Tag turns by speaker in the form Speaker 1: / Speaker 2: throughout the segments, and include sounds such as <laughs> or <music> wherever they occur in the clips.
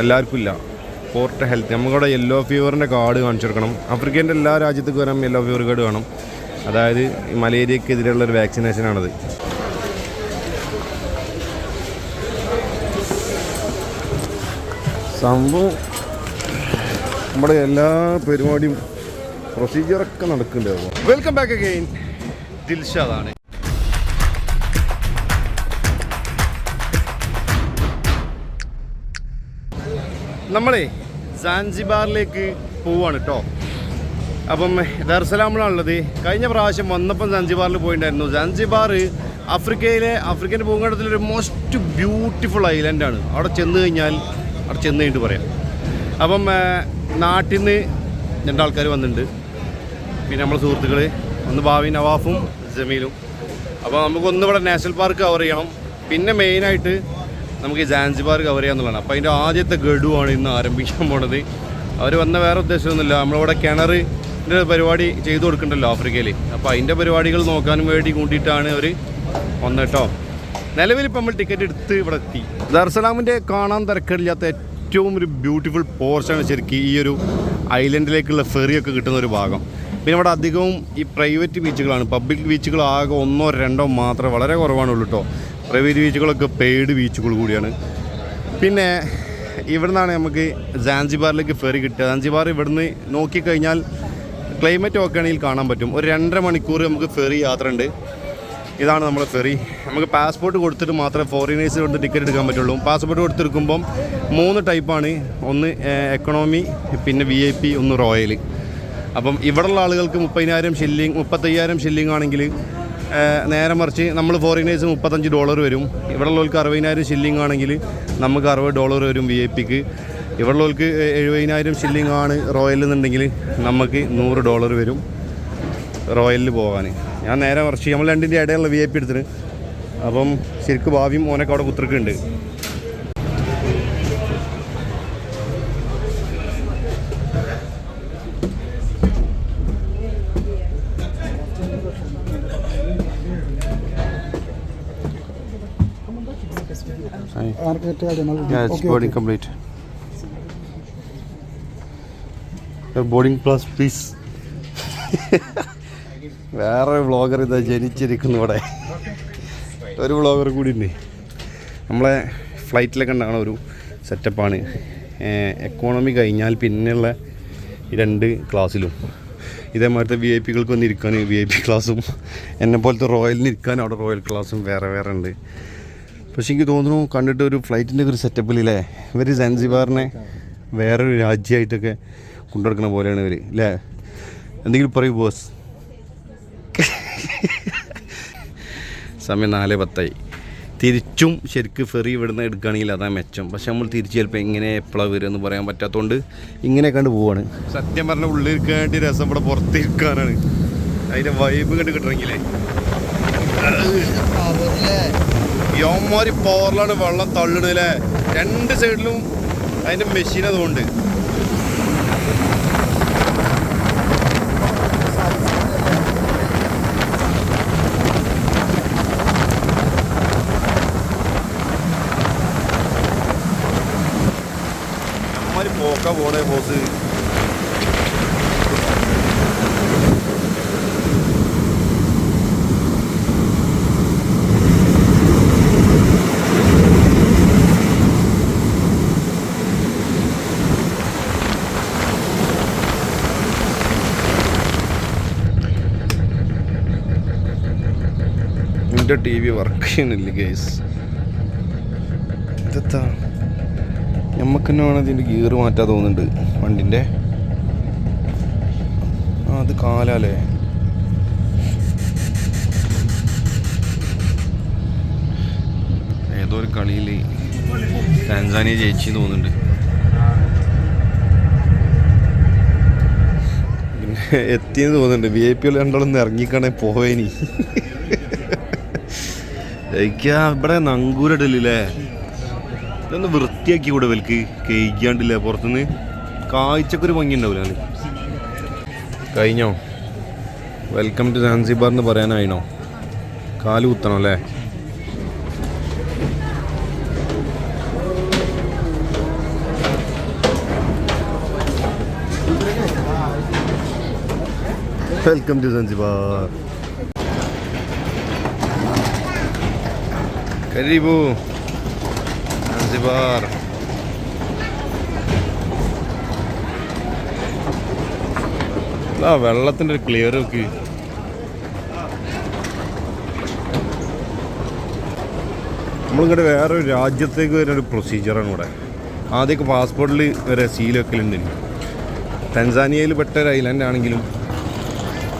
Speaker 1: എല്ലാവർക്കും ഇല്ല. Port health നമ്മളിവിടെ യെല്ലോ ഫീവറിന്റെ കാർഡ് കാണിച്ചു കൊടുക്കണം ആഫ്രിക്കേന്റെ എല്ലാ രാജ്യത്തേക്കും വരാൻ യെല്ലോ ഫീവർ കാർഡ് വേണം. അതായത് മലേറിയക്കെതിരെയുള്ള ഒരു വാക്സിനേഷനാണത് സംഭവം നമ്മുടെ എല്ലാ പരിപാടിയും പ്രൊസീജിയറൊക്കെ നടക്കുന്നുണ്ടാവും വെൽക്കം ബാക്ക് അഗെയിൻ ദിൽഷാദാണ് നമ്മളെ സാൻസിബാറിലേക്ക് പോവാണ് കേട്ടോ അപ്പം ദർസലാമിലാണുള്ളത്. കഴിഞ്ഞ പ്രാവശ്യം വന്നപ്പം സാൻസിബാറിൽ പോയിട്ടുണ്ടായിരുന്നു സാൻസിബാർ ആഫ്രിക്കയിലെ ആഫ്രിക്കൻ ഭൂഖണ്ഡത്തിലൊരു മോസ്റ്റ് ബ്യൂട്ടിഫുൾ ഐലൻഡാണ് അവിടെ ചെന്ന് കഴിഞ്ഞാൽ അവിടെ ചെന്ന് കഴിഞ്ഞിട്ട് പറയാം. അപ്പം നാട്ടിൽ നിന്ന് രണ്ടാൾക്കാർ വന്നിട്ടുണ്ട് പിന്നെ നമ്മളെ സുഹൃത്തുക്കൾ ഒന്ന് ഭാവി നവാഫും ജമീലും. അപ്പോൾ നമുക്കൊന്ന് ഇവിടെ നാഷണൽ പാർക്ക് കവർ ചെയ്യണം. പിന്നെ മെയിനായിട്ട് നമുക്ക് ഈ ജാൻസിബാർ കവർ ചെയ്യാന്നുള്ളതാണ് അപ്പോൾ അതിന്റെ ആദ്യത്തെ ഗഡുവാണ് ഇന്ന് ആരംഭിക്കാൻ പോണത്. അവർ വന്ന വേറെ ഉദ്ദേശമൊന്നുമില്ല. നമ്മളിവിടെ കിണറിന്റെ പരിപാടി ചെയ്തു കൊടുക്കണ്ടല്ലോ ആഫ്രിക്കയിൽ അപ്പോൾ അതിന്റെ പരിപാടികൾ നോക്കാനും വേണ്ടി കൂട്ടിയിട്ടാണ് അവർ വന്നിട്ടോ. നിലവിൽ ഇപ്പം നമ്മൾ ടിക്കറ്റ് എടുത്ത് ഇവിടെ എത്തി. ദർസലാമിന്റെ കാണാൻ തിരക്കില്ലാത്ത ഏറ്റവും ഒരു ബ്യൂട്ടിഫുൾ പോർഷനാണ് ശരിക്കും ഈ ഒരു ഐലൻഡിലേക്കുള്ള ഫെറിയൊക്കെ കിട്ടുന്ന ഒരു ഭാഗം. പിന്നെ ഇവിടെ അധികവും ഈ പ്രൈവറ്റ് ബീച്ചുകളാണ് പബ്ലിക് ബീച്ചുകൾ ആകെ ഒന്നോ രണ്ടോ മാത്രമേ വളരെ കുറവാണുള്ളൂ കേട്ടോ പ്രൈവറ്റ് ബീച്ചുകളൊക്കെ പെയ്ഡ് ബീച്ചുകൾ കൂടിയാണ്. പിന്നെ ഇവിടെ നിന്നാണ് നമുക്ക് ജാൻജിബാറിലേക്ക് ഫെറി കിട്ടുക. സാൻസിബാർ ഇവിടുന്ന് നോക്കിക്കഴിഞ്ഞാൽ ക്ലൈമറ്റ് ഒക്കെ ആണെങ്കിൽ കാണാൻ പറ്റും. ഒരു രണ്ടര മണിക്കൂർ നമുക്ക് ഫെറി യാത്ര ഉണ്ട് ഇതാണ് നമ്മുടെ ഫെറി നമുക്ക് പാസ്പോർട്ട് കൊടുത്തിട്ട് മാത്രമേ ഫോറിനേഴ്സ് കൊണ്ട് ടിക്കറ്റ് എടുക്കാൻ പറ്റുള്ളൂ. പാസ്പോർട്ട് കൊടുത്തെടുക്കുമ്പം മൂന്ന് ടൈപ്പാണ് ഒന്ന് എക്കണോമി പിന്നെ വി ഐ പി ഒന്ന് റോയൽ അപ്പം ഇവിടെയുള്ള ആളുകൾക്ക് മുപ്പതിനായിരം ഷില്ലിങ് മുപ്പത്തയ്യായിരം ഷില്ലിങ് ആണെങ്കിൽ നേരെ മറിച്ച് നമ്മൾ ഫോറിനേഴ്സ് മുപ്പത്തഞ്ച് ഡോളർ വരും. ഇവിടെയുള്ളവർക്ക് അറുപതിനായിരം ഷില്ലിംഗ് ആണെങ്കിൽ നമുക്ക് അറുപത് ഡോളർ വരും വി ഐ പിക്ക് ഇവിടെയുള്ളവർക്ക് എഴുപതിനായിരം ഷില്ലിങ് ആണ് റോയൽ എന്നുണ്ടെങ്കിൽ നമുക്ക് നൂറ് ഡോളർ വരും റോയലിൽ പോകാൻ ഞാൻ നേരെ മറിച്ച് നമ്മൾ രണ്ടിന്റെ ഇടയിലുള്ള വി ഐ പി എടുത്തിന്. അപ്പം ശരിക്കും ഭാവിയും ഓനൊക്കെ അവിടെ കുത്തിറക്കുന്നുണ്ട് complete. Complete boarding plus please വേറെ വ്ളോഗർ ഇതാ ജനിച്ചിരിക്കുന്നു ഇവിടെ. ഒരു വ്ളോഗർ കൂടി ഉണ്ട്. നമ്മളെ ഫ്ലൈറ്റിലൊക്കെ ഉണ്ടാകുന്ന ഒരു സെറ്റപ്പാണ് എക്കോണമി കഴിഞ്ഞാൽ പിന്നെയുള്ള രണ്ട് ക്ലാസ്സിലും ഇതേമാതിരത്തെ വി ഐ പികൾക്ക് വന്ന് ഇരിക്കാൻ വി ഐ പി ക്ലാസ്സും എന്നെ പോലത്തെ റോയലിന് ഇരിക്കാൻ അവിടെ റോയൽ ക്ലാസ്സും വേറെ വേറെ ഉണ്ട്. പക്ഷെ എനിക്ക് തോന്നുന്നു കണ്ടിട്ട് ഒരു ഫ്ലൈറ്റിന്റെ ഒരു സെറ്റപ്പിലല്ലേ ഇവർ സെൻസിബാറിനെ വേറൊരു രാജ്യമായിട്ടൊക്കെ കൊണ്ടുനടക്കുന്ന പോലെയാണ് ഇവർ അല്ലേ എന്തെങ്കിലും പറയൂ ബോസ് സമയം നാല് പത്തായി. തിരിച്ചും ശരിക്ക് ഫെറി ഇവിടുന്ന് എടുക്കുകയാണെങ്കിൽ അതാ മെച്ചം. പക്ഷെ നമ്മൾ തിരിച്ച് ചിലപ്പോൾ എങ്ങനെ എപ്പോഴാണ് വരുമെന്ന് പറയാൻ പറ്റാത്തതുകൊണ്ട് ഇങ്ങനെ കണ്ട് പോവാണ്. സത്യം പറഞ്ഞ ഉള്ളിൽ ഇരിക്കാൻ വേണ്ടി രസം ഇവിടെ പുറത്തിരിക്കാനാണ് അതിന്റെ വൈബ് കണ്ട് കിട്ടണമെങ്കിലേ യോമാരി പവറിലാണ് വെള്ളം തള്ളണല്ലേ രണ്ട് സൈഡിലും അതിന്റെ മെഷീൻ അതുകൊണ്ട്. പോക്ക പോണേ ബോസ്. എന്റെ ടി വി വർക്ക് ചെയ്യുന്നില്ല ഗേസ് ഇതെത്താ നമുക്ക് തന്നെ വേണം ഇതിന്റെ ഗിയർ മാറ്റാൻ തോന്നുന്നുണ്ട് വണ്ടിന്റെ ആ അത് കാലാലേ. ഏതോ ഒരു കളിയിൽ ടാൻസാനിയ ജയിച്ചു തോന്നുന്നുണ്ട്. എത്തിയെന്ന് തോന്നുന്നുണ്ട്. വി ഐ പി രണ്ടാളൊന്ന് ഇറങ്ങിക്കണേ പോവേനി. ഇവിടെ നങ്കൂരടലില്ലേ? ഇതൊന്ന് വൃത്തിയാക്കി കൂടെ വിൽക്ക് കഴിക്കാണ്ടില്ല പുറത്തുനിന്ന്. കാഴ്ചക്കൊരു ഭംഗി ഉണ്ടാവില്ല കഴിഞ്ഞോ? വെൽക്കം ടു സാൻസിബാർ എന്ന് പറയാനായിണോ കാൽ കുത്തണം അല്ലേ? വെൽക്കം ടു സാൻസിബാർ കരീബു സഞ്ജിബാർ ആ വെള്ളത്തിന്റെ ഒരു ക്ലിയർ നോക്കി. നമ്മളിങ്ങോട്ട് വേറൊരു രാജ്യത്തേക്ക് വരുന്ന ഒരു പ്രൊസീജിയറാണ് ഇവിടെ. ആദ്യമൊക്കെ പാസ്പോർട്ടിൽ വരെ സീൽ വെക്കലുണ്ട്. ടെൻസാനിയയിൽ പെട്ട ഒരു ഐലൻഡ് ആണെങ്കിലും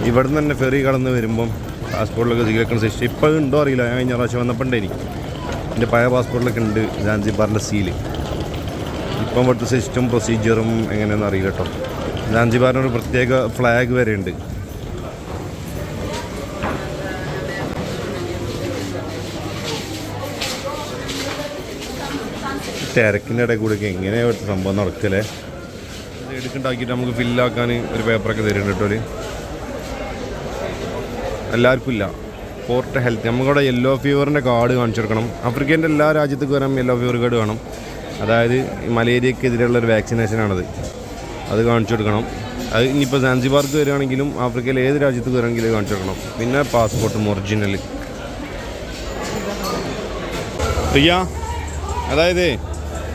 Speaker 1: ഇവിടെ നിന്ന് തന്നെ ഫെറി കടന്ന് വരുമ്പം പാസ്പോർട്ടിലൊക്കെ സീൽ വെക്കുന്ന സിസ്റ്റം ഇപ്പോൾ ഉണ്ടോ അറിയില്ല. ഞാൻ കഴിഞ്ഞ പ്രാവശ്യം വന്നപ്പോൾ എനിക്ക് എന്റെ പഴയ പാസ്പോർട്ടിലൊക്കെ ഉണ്ട് ജാൻസിബാറിന്റെ സീൽ ഇപ്പം ഇവിടുത്തെ സിസ്റ്റം പ്രൊസീജിയറും എങ്ങനെയാണെന്ന് അറിയില്ല കേട്ടോ ജാൻസിബാറിന് ഒരു പ്രത്യേക ഫ്ലാഗ് വരെ ഉണ്ട്. തിരക്കിന്റെ ഇടയിൽ കൂടെയൊക്കെ എങ്ങനെയാണ് ഇവിടുത്തെ സംഭവം നടക്കലേ? എടുക്കുണ്ടാക്കിയിട്ട് നമുക്ക് ഫില്ലാക്കാൻ ഒരു പേപ്പറൊക്കെ തരുന്നുണ്ട് കേട്ടോ എല്ലാവർക്കും ഇല്ല. പോർട്ട് ഹെൽത്ത് നമ്മളുടെ യെല്ലോ ഫീവറിന്റെ കാർഡ് കാണിച്ചു കൊടുക്കണം. ആഫ്രിക്കേന്റെ എല്ലാ രാജ്യത്തേക്ക് വരാൻ യെല്ലോ ഫീവർ കാർഡ് വേണം അതായത് മലേറിയക്കെതിരെയുള്ള ഒരു വാക്സിനേഷനാണത് അത് കാണിച്ചു കൊടുക്കണം. അത് ഇനിയിപ്പോൾ സാൻസിബാർക്ക് വരികയാണെങ്കിലും ആഫ്രിക്കയിൽ ഏത് രാജ്യത്തേക്ക് വരാണെങ്കിലും കാണിച്ചു കൊടുക്കണം. പിന്നെ പാസ്പോർട്ടും ഒറിജിനൽ പ്രിയ അതായത്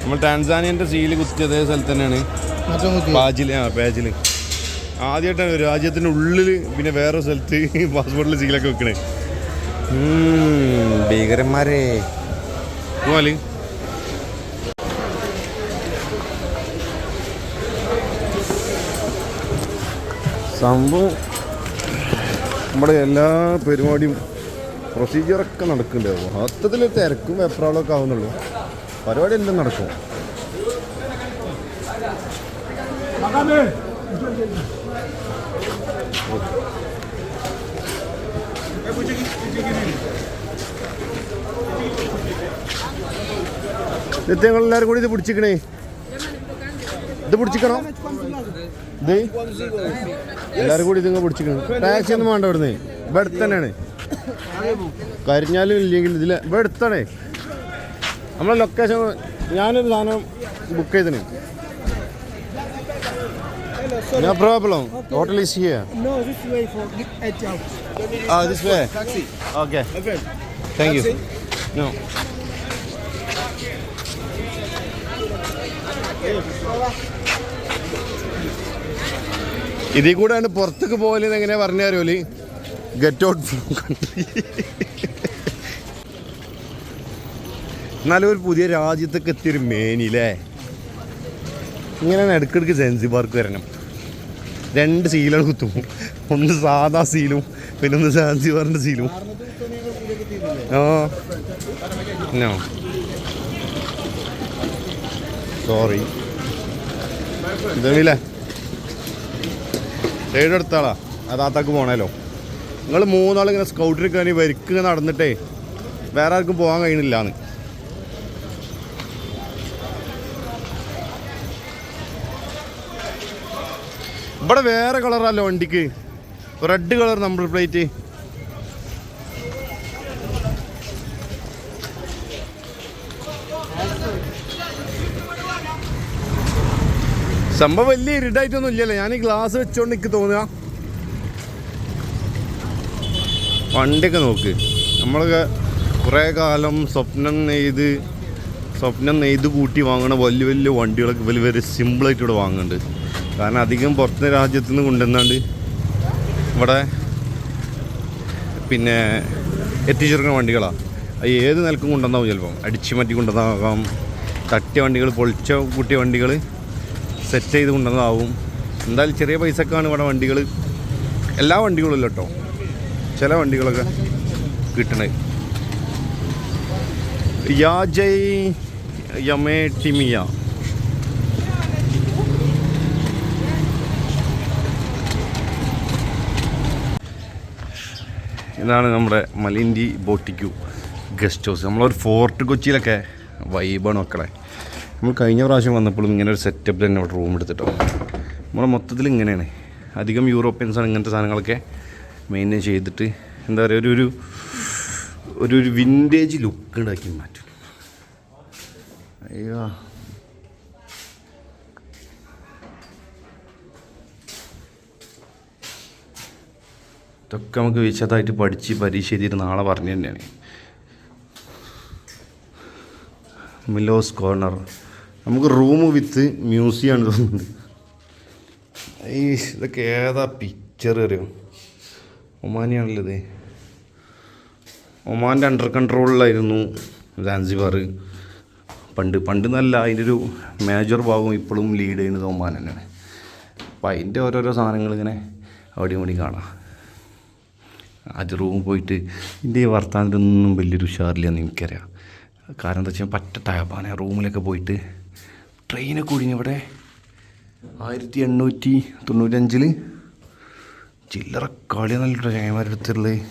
Speaker 1: നമ്മൾ ടാൻസാനിയന്റെ സീൽ കുത്തിയ അതേ സ്ഥലത്ത് തന്നെയാണ്. പാജിൽ ആ പാജിൽ ആദ്യമായിട്ടാണ് രാജ്യത്തിന്റെ ഉള്ളിൽ പിന്നെ വേറെ സ്ഥലത്ത് പാസ്പോർട്ടിൽ സീലൊക്കെ വെക്കണേ. ഭീകരന്മാരെ. സംഭവം നമ്മുടെ എല്ലാ പരിപാടിയും പ്രൊസീജിയറൊക്കെ നടക്കുന്നുണ്ടാവും മൊത്തത്തിൽ തിരക്കും വെപ്രാളൊക്കെ ആവുന്നുള്ളൂ. പരിപാടി എല്ലാം നടക്കും ഞങ്ങൾ എല്ലാവരും കൂടി ഇത് പിടിച്ചിക്കണേ. ഇത് പിടിച്ചിക്കണോ? ഇത്? എല്ലാവരും കൂടി ഇതിങ്ങ് പിടിച്ചിക്കണം. ടാക്സി ഒന്നും വേണ്ട ഇവിടുന്ന്. ഇവിടെ കരിഞ്ഞാലും ഇല്ലെങ്കിൽ ഇതിൽ ഇവിടെ നമ്മളെ ലൊക്കേഷൻ ഞാനൊരു സാധനം book ചെയ്തിന്. No problem hotel is here
Speaker 2: No, for for edge out.
Speaker 1: ആ Taxi. Way Okay. Thank you. No. ഇതിൽ കൂടെയാണ് പുറത്തേക്ക് പോകലെന്ന് എങ്ങനെയാ പറഞ്ഞു തരുമല്ലേ ഗെറ്റ് ഔട്ട് ഫ്രം കൺട്രി എന്നാലും ഒരു പുതിയ രാജ്യത്തൊക്കെ എത്തിയൊരു മേനില്ലേ ഇങ്ങനെ ഇടയ്ക്കിടയ്ക്ക് സെൻസിബാർക്ക് വരണം രണ്ട് സീലുകൾ കുത്തും ഒന്ന് സാധാ സീലും പിന്നെ ഒന്ന് പറഞ്ഞ സീലും ആ നോ. സോറി ഇതല്ലേ സൈഡ് എടുത്താളാ. അതാത്താക്ക് പോണേലോ. നിങ്ങൾ മൂന്നാളിങ്ങനെ സ്കൗട്ടിൽ കയറി വരിക്ക് നടന്നിട്ടേ വേറെ ആർക്കും പോകാൻ കഴിയണില്ലാന്ന് ഇവിടെ വേറെ കളറല്ലോ വണ്ടിക്ക്? റെഡ് കളർ നമ്പർ പ്ലേറ്റ് സംഭവം വലിയ ഇരുട്ടായിട്ടൊന്നും ഇല്ലല്ലോ ഞാൻ ഈ ഗ്ലാസ് വെച്ചോണ്ട് എനിക്ക് തോന്നുക. വണ്ടിയൊക്കെ നോക്ക്. നമ്മളൊക്കെ കുറേ കാലം സ്വപ്നം നെയ്ത് സ്വപ്നം നെയ്ത് കൂട്ടി വാങ്ങണ വലിയ വലിയ വണ്ടികളൊക്കെ വലിയ വലിയ സിമ്പിളായിട്ട് ഇവിടെ വാങ്ങുന്നുണ്ട് കാരണം അധികം പുറത്തെ രാജ്യത്തുനിന്ന് കൊണ്ടുവന്നാണ്ട് ഇവിടെ പിന്നെ എത്തിച്ചേർക്കുന്ന വണ്ടികളാണ് ഏത് നിലക്കും കൊണ്ടുവന്നാവും ചിലപ്പം? അടിച്ചു മാറ്റി കൊണ്ടുവന്നാകാം. തട്ടിയ വണ്ടികൾ പൊളിച്ച കൂട്ടിയ വണ്ടികൾ സെറ്റ് ചെയ്ത് കൊണ്ടുവന്നതാവും എന്തായാലും ചെറിയ പൈസക്കാണ് ഇവിടെ വണ്ടികൾ. എല്ലാ വണ്ടികളും ഇല്ല കേട്ടോ. ചില വണ്ടികളൊക്കെ കിട്ടണേ. യാജയ് യമേ ടിമിയ. ഇതാണ് നമ്മുടെ മലിൻഡി ബോട്ടിക്കു ഗസ്റ്റ് ഹൗസ്. നമ്മളൊരു ഫോർട്ട് കൊച്ചിയിലൊക്കെ വൈബാണ് മക്കളെ. നമ്മൾ കഴിഞ്ഞ പ്രാവശ്യം വന്നപ്പോഴും ഇങ്ങനെ ഒരു സെറ്റപ്പ് തന്നെ ഇവിടെ റൂം എടുത്തിട്ടോ. നമ്മൾ മൊത്തത്തിൽ ഇങ്ങനെയാണ്. അധികം യൂറോപ്യൻസാണ് ഇങ്ങനത്തെ സാധനങ്ങളൊക്കെ മെയിന്റെയിൻ ചെയ്തിട്ട് എന്താ പറയുക ഒരു ഒരു ഒരു വിന്റേജ് ലുക്ക് ഉണ്ടാക്കി മാറ്റും. അയ്യോ. ഇതൊക്കെ നമുക്ക് വിശദമായിട്ട് പഠിച്ച് പരീക്ഷ എഴുതിയിട്ട് നാളെ പറഞ്ഞു തന്നെയാണ്. Milos corner. നമുക്ക് റൂം വിത്ത് മ്യൂസിയം ആണ് തോന്നുന്നത് ഈ ഇതൊക്കെ ഏതാ പിക്ചർ അറിയോ? ഒമാനിയാണല്ലത് ഒമാന്റെ അണ്ടർ കൺട്രോളിലായിരുന്നു സാൻസിബാർ പണ്ട് പണ്ട് നല്ല അതിന്റെ ഒരു മേജർ ഭാഗം ഇപ്പോഴും ലീഡ് ചെയ്യുന്നത് ഒമാൻ തന്നെയാണ്. അപ്പോൾ അതിന്റെ ഓരോരോ സാധനങ്ങൾ ഇങ്ങനെ അവിടെയും കൂടി കാണാം. ആദ്യം റൂമിൽ പോയിട്ട് എന്റെ ഈ വർത്താനത്തിനൊന്നും വലിയൊരു ഉഷാറില്ലെന്ന് എനിക്കറിയാം. കാരണം എന്താ വെച്ചാൽ പറ്റ ടയപ്പാണ്. റൂമിലൊക്കെ പോയിട്ട് ട്രെയിനൊക്കെ കൂടിന് ഇവിടെ ആയിരത്തി എണ്ണൂറ്റി തൊണ്ണൂറ്റഞ്ചിൽ ചില്ലറ കളി നല്ല ചങ്ങന്മാരുടെ അടുത്തുള്ളത്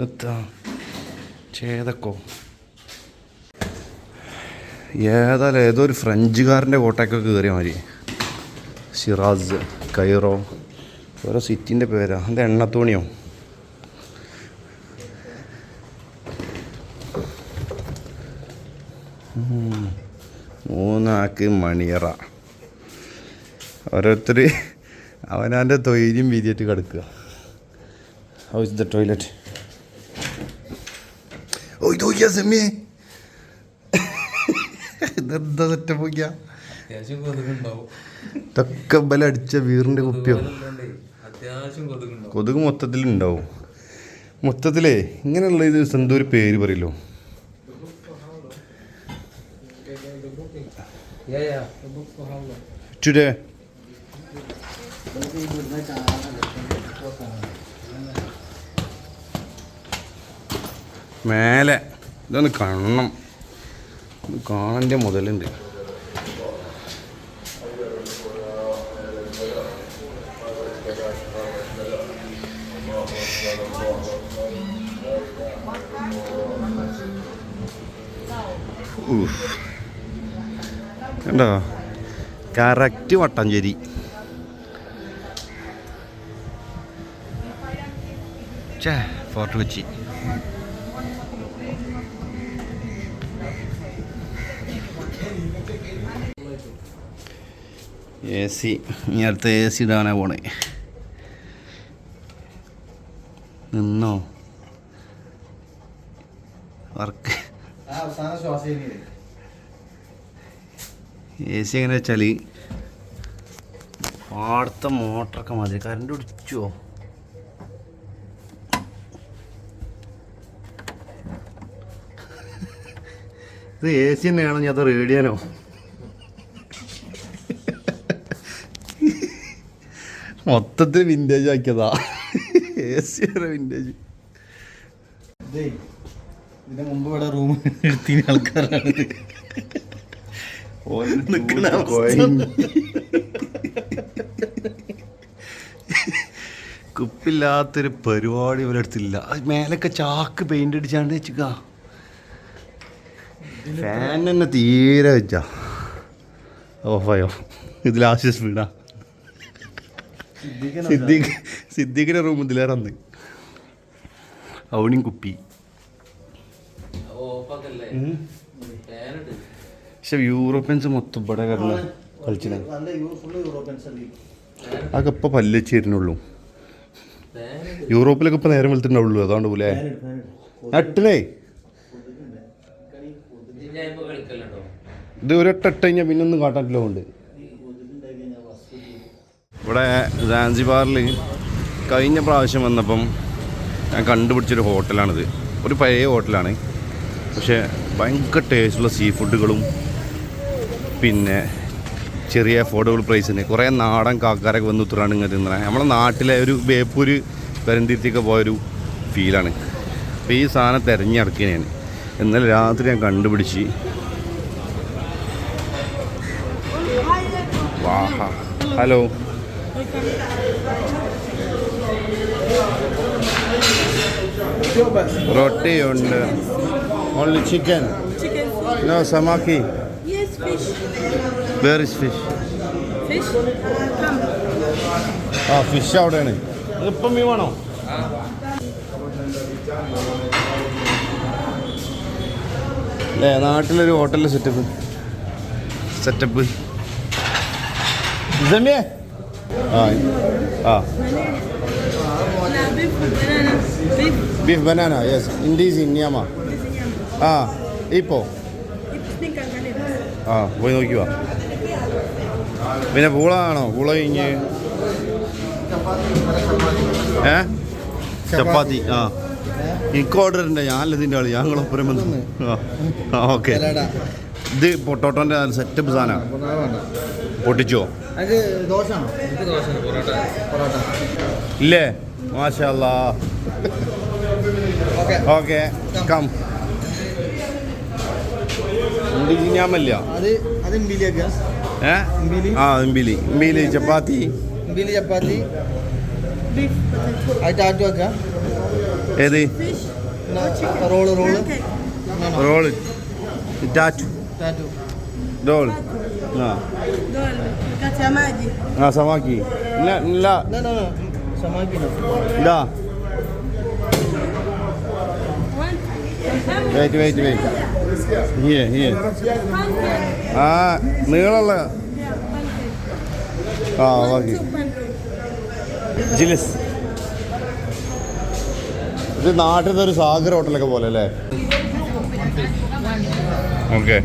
Speaker 1: എത്താ ചേതക്കോ? ഏതായാലും ഏതോ ഒരു ഫ്രഞ്ചുകാരന്റെ കോട്ടയൊക്കെ കയറിയ മാതിരി. Shiraz Cairo. ഓരോ സിറ്റിന്റെ പേരാ. അത് എണ്ണത്തോണിയോ. മൂന്നാക്ക് മണിയറ. ഓരോരുത്തർ അവനവന്റെ തൊയിലും വീതിയായിട്ട് കിടക്കുക. ഹൗസ് ദ ടോയ്ലറ്റ് ഓ ഇത് നോക്കിയാ സെമ്മിയെ ഇതെന്താ <laughs> സെറ്റപ്പ് നോക്കിയാ
Speaker 3: അത്യാവശ്യം
Speaker 1: ഇതൊക്കെ ബല അടിച്ച വീറിന്റെ കുപ്പിയോ? കൊതുക് മൊത്തത്തിൽ ഉണ്ടാവും മൊത്തത്തിലേ ഇങ്ങനെയുള്ള ഇത് എന്തോ ഒരു പേര് പറയല്ലോ? മേലെ. ഇതൊന്ന് കാണണം. കാണേണ്ട മുതലുണ്ട്. കണ്ടോ? കറക്റ്റ് വട്ടഞ്ചേരി. ചേ ഫോർട്ട് കൊച്ചി. എ സി ഇനി അടുത്ത എ സി ഇടാനാണ് പോണേ നിന്നോ വർക്ക്
Speaker 2: അവസാന ശ്വാസം
Speaker 1: എ സി എങ്ങനെ വെച്ചാൽ പാടത്തെ മോട്ടറൊക്കെ മതി. കറണ്ട് പിടിച്ചോ? ഇത് എ സി തന്നെയാണോ ഞാൻ അത് റേഡിയാനോ? മൊത്തത്തിൽ വിന്റേജ് ആക്കിയതാ. എ സി വിന്റേജ്
Speaker 2: ഇതിന് മുമ്പ് ഇവിടെ റൂം എടുത്തിന് ആൾക്കാരാണ്.
Speaker 1: കുപ്പില്ലാത്തൊരു <laughs> പരിപാടി ഇവരുടെ അടുത്തില്ല. മേലൊക്കെ ചാക്ക് പെയിന്റ് അടിച്ചാണ്ട് വെച്ചുക ഫാൻ തന്നെ തീരെ വെച്ച. ഓഫായോ ഇത് ലാസ്റ്റ് സ്പീഡാ സിദ്ദീഖ് സിദ്ദീഖിന്റെ റൂം ഇതിലേറെ അന്ന് അവണിയും കുപ്പി.
Speaker 3: ഓഫാക്കല്ലേ
Speaker 1: പക്ഷെ യൂറോപ്യൻസ് മൊത്തം ഇവിടെ കിടന്ന്
Speaker 2: കളിച്ചില്ല.
Speaker 1: അതൊക്കെ ഇപ്പം പല്ലിച്ച് തരുന്നുള്ളൂ
Speaker 3: ഫാനിട്ട്
Speaker 1: യൂറോപ്പിലൊക്കെ ഇപ്പം നേരം വെളുത്തുണ്ടാവുള്ളൂ അതുകൊണ്ട് പോലെ. നട്ടിലേ ഇത് ഒരൊട്ട ഇട്ട് കഴിഞ്ഞാൽ പിന്നെ ഒന്നും കാട്ടാറ്റില്ല ഉണ്ട്. ഇവിടെ ജാൻസിബാറിൽ കഴിഞ്ഞ പ്രാവശ്യം വന്നപ്പം ഞാൻ കണ്ടുപിടിച്ചൊരു ഹോട്ടലാണിത്. ഒരു പഴയ ഹോട്ടലാണ്. പക്ഷേ ഭയങ്കര ടേസ്റ്റുള്ള സീ ഫുഡുകളും പിന്നെ ചെറിയ അഫോർഡബിൾ പ്രൈസിന് കുറേ നാടൻ കാക്കാരൊക്കെ വന്ന് ഉത്തരാണ്ട് ഇങ്ങനെ. തിന്നണേ നമ്മളെ നാട്ടിലെ ഒരു ബേപ്പൂര് പെരന്തിരുത്തിയൊക്കെ പോയൊരു ഫീലാണ് അപ്പോൾ ഈ സാധനം തിരഞ്ഞെടുക്കുന്നതിന് എന്നാൽ ഇന്നലെ രാത്രി ഞാൻ കണ്ടുപിടിച്ച്. വാഹ. ഹലോ. റൊട്ടിയുണ്ട്. ഓൺലി ചിക്കൻ നോ സമാക്കി
Speaker 4: Yes, fish.
Speaker 1: Where is fish
Speaker 4: Fish? Come.
Speaker 1: ആ ഫിഷ് അവിടെയാണ്. ഇപ്പം മീൻ വേണോ? അല്ലേ നാട്ടിലൊരു ഹോട്ടലിൽ സെറ്റപ്പ് സെറ്റപ്പ് ജമിയേ ആ ആ. ബീഫ് ബനാന യെസ് ഇൻഡീസ് ഇന്നിയാമ ആ ഇപ്പോൾ. ആ പോയി നോക്കിവാ. പിന്നെ പൂള ആണോ പൂള കഴിഞ്ഞ്? ഏ? ചപ്പാത്തി. ആ. എനിക്ക് ഓർഡർ ഉണ്ട്. ഞാനല്ല ഇതിന്റെ ആൾ. ഞങ്ങളൊപ്പരം വന്നു. ആ. ഓക്കെ. ഇത് പൊട്ടോട്ടോന്റെ സെറ്റപ്പ് സാധനമാണ് പൊട്ടിച്ചോ? ഇല്ലേ? മാഷല്ല.
Speaker 2: ഓക്കെ.
Speaker 1: കം.
Speaker 2: അത് അത്
Speaker 1: ഏ
Speaker 2: ഇമ്പിലി
Speaker 1: ആ ഇമ്പിലി. ഇമ്പിലി ചപ്പാത്തി.
Speaker 2: ഇമ്പിലി ചപ്പാത്തി. ആയിട്ട് ടാറ്റു വെക്കുക
Speaker 1: ഏത്.
Speaker 2: Roll
Speaker 4: roll.
Speaker 1: Roll. Tattoo.
Speaker 2: Tattoo.
Speaker 1: Doll. ആ. ആ സമാക്കി. ഇല്ല ഇല്ല. ഇതാ. Wait wait wait here
Speaker 4: yeah.
Speaker 1: Ah, നീളമുള്ള
Speaker 4: Yeah.
Speaker 1: ആ
Speaker 4: ഓക്കെ.
Speaker 1: ജിലിസ് ഇത് നാട്ടിലത്തെ ഒരു സാഗർ ഹോട്ടലൊക്കെ പോലെ അല്ലേ ഓക്കെ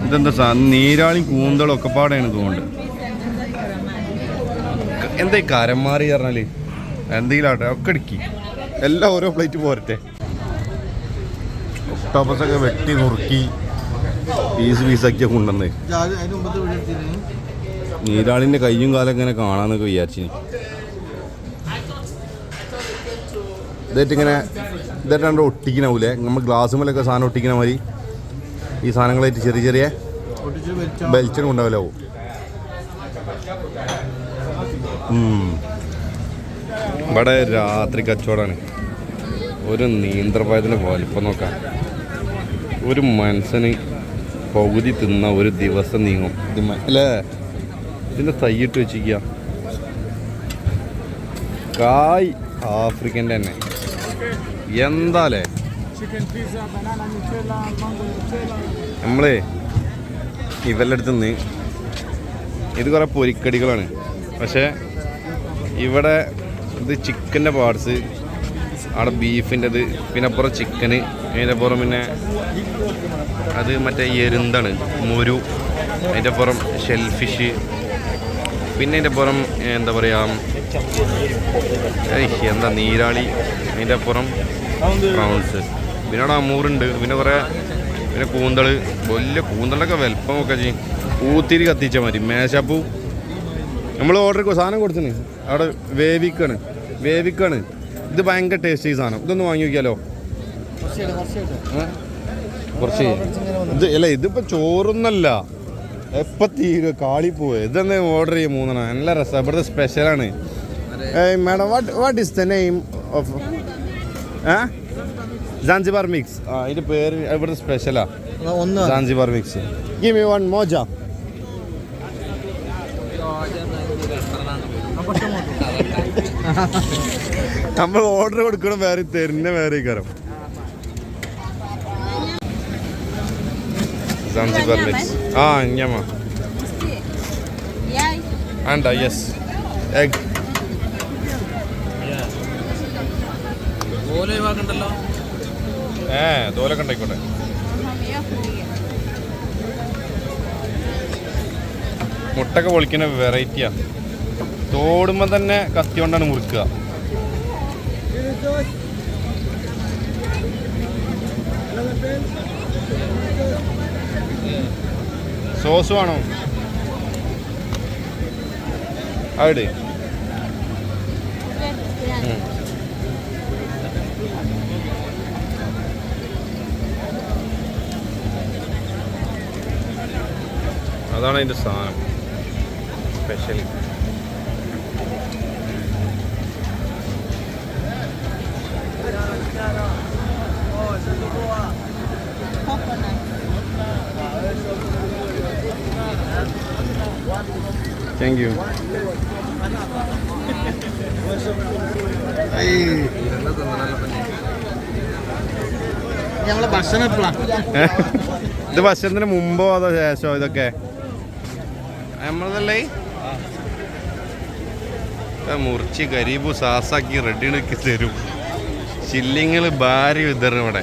Speaker 1: ഇതെന്താ സാ നീരാളി കൂന്തളും ഒക്കെ പാടെയാണ് തോന്നുന്നുണ്ട് എന്തായി എന്താ കരം മാറി പറഞ്ഞാൽ എന്തെങ്കിലും ആട്ടെ ഒക്കെ ഇടുക്കി എല്ലാം ഓരോ പ്ലേറ്റ് പോരട്ടെ ഒക്ടോപ്പസ് ഒക്കെ വെട്ടി നുറുക്കി പീസ് പീസാക്കിയ കൊണ്ടുവന്ന്. നീരാളിന്റെ കയ്യും കാലം ഇങ്ങനെ കാണാന്നൊക്കെ വിചാരിച്ചിനി ഇതായിട്ട് ഇങ്ങനെ ഇതായിട്ടാണ്ട് ഒട്ടിക്കണാവൂലേ? നമ്മൾ ഗ്ലാസ് മേലൊക്കെ സാധനം ഒട്ടിക്കണ മാതിരി. ഈ സാധനങ്ങളായിട്ട് ചെറിയ ചെറിയ ബെൽച്ചും ഉണ്ടാവില്ല ഇവിടെ രാത്രി കച്ചവടമാണ്. ഒരു നീന്തർപ്പായത്തിന്റെ വലിപ്പം നോക്കാം. ഒരു മനുഷ്യന് പകുതി തിന്ന ഒരു ദിവസം നീങ്ങും. അല്ലേ? ഇതിന്റെ തയ്യിട്ട് വെച്ചിരിക്കുക കായ് ആഫ്രിക്കന്റെ തന്നെ എന്താലേ? നമ്മളേ ഇവരുടെ അടുത്ത് നിന്ന് ഇത് കുറേ പൊരിക്കടികളാണ്. പക്ഷേ ഇവിടെ ഇത് ചിക്കന്റെ പാർട്സ് അവിടെ ബീഫിന്റെത് പിന്നെ അപ്പുറം ചിക്കന് അതിന്റെ അപ്പുറം പിന്നെ അത് മറ്റേ എരുന്താണ് മുരു അതിന്റെ അപ്പുറം ഷെൽഫിഷ് പിന്നെ അതിന്റെ അപ്പുറം എന്താ പറയുക എന്താ നീരാളി അതിന്റെ അപ്പുറം പ്രൗൺസ് പിന്നെ അവിടെ അമൂറുണ്ട് പിന്നെ കുറേ പിന്നെ കൂന്തൾ വലിയ കൂന്തളൊക്കെ വലുപ്പമൊക്കെ ചെയ്യും. ഊത്തിരി കത്തിച്ചാൽ മതി മേശപ്പൂ. നമ്മൾ ഓർഡർ സാധനം കൊടുത്തിന് അവിടെ വേവിക്കാണ് വേവിക്കാണ്. ഇത് ഭയങ്കര ടേസ്റ്റി സാധനം. ഇതൊന്ന് വാങ്ങി നോക്കിയാലോ? കുറച്ച്. ഇത് അല്ല ഇതിപ്പോ ചോറൊന്നല്ല. തീരു? കാളി കാളിപ്പോവ് ഇതെന്താ ഓർഡർ ചെയ്യും മൂന്നെണ്ണം? നല്ല രസം. ഇവിടുത്തെ സ്പെഷ്യലാണ് madam what what is the name of ഏ? ജാൻജിബാർ മിക്സ് ആ അതിന്റെ പേര് ഇവിടുത്തെ സ്പെഷ്യലാ
Speaker 2: ഒന്ന്.
Speaker 1: Zanzibar mix give me one Moja നമ്മൾ ഓർഡർ കൊടുക്കണം വേറെ തരുന്ന വേറെ കരം സാൻസിബാർ മിക്സ് ആ ഞമ്മ. ആൻഡ യെസ് എഗ് ഏ തോലൊക്കെ ഉണ്ടായിക്കോട്ടെ. മുട്ടൊക്കെ പൊളിക്കുന്ന വെറൈറ്റിയാ തോടുമ്പോൾ തന്നെ കത്തി കൊണ്ടാണ് മുറിക്കുക. സോസ് വേണോ? അവിടെ അതാണ് അതിന്റെ സാധനം. സ്പെഷ്യൽ
Speaker 2: ഭക്ഷണം എപ്പോഴാണ്
Speaker 1: ഇത് ഭക്ഷണത്തിന് മുമ്പോ അതോ ശേഷോ ഇതൊക്കെ? നമ്മളതല്ലേ? മുറിച്ച് കരീബു സാസാക്കി റെഡിയാക്കി തരും. ചില്ലിങ്ങൾ ഭാര്യ വിതറും ഇവിടെ.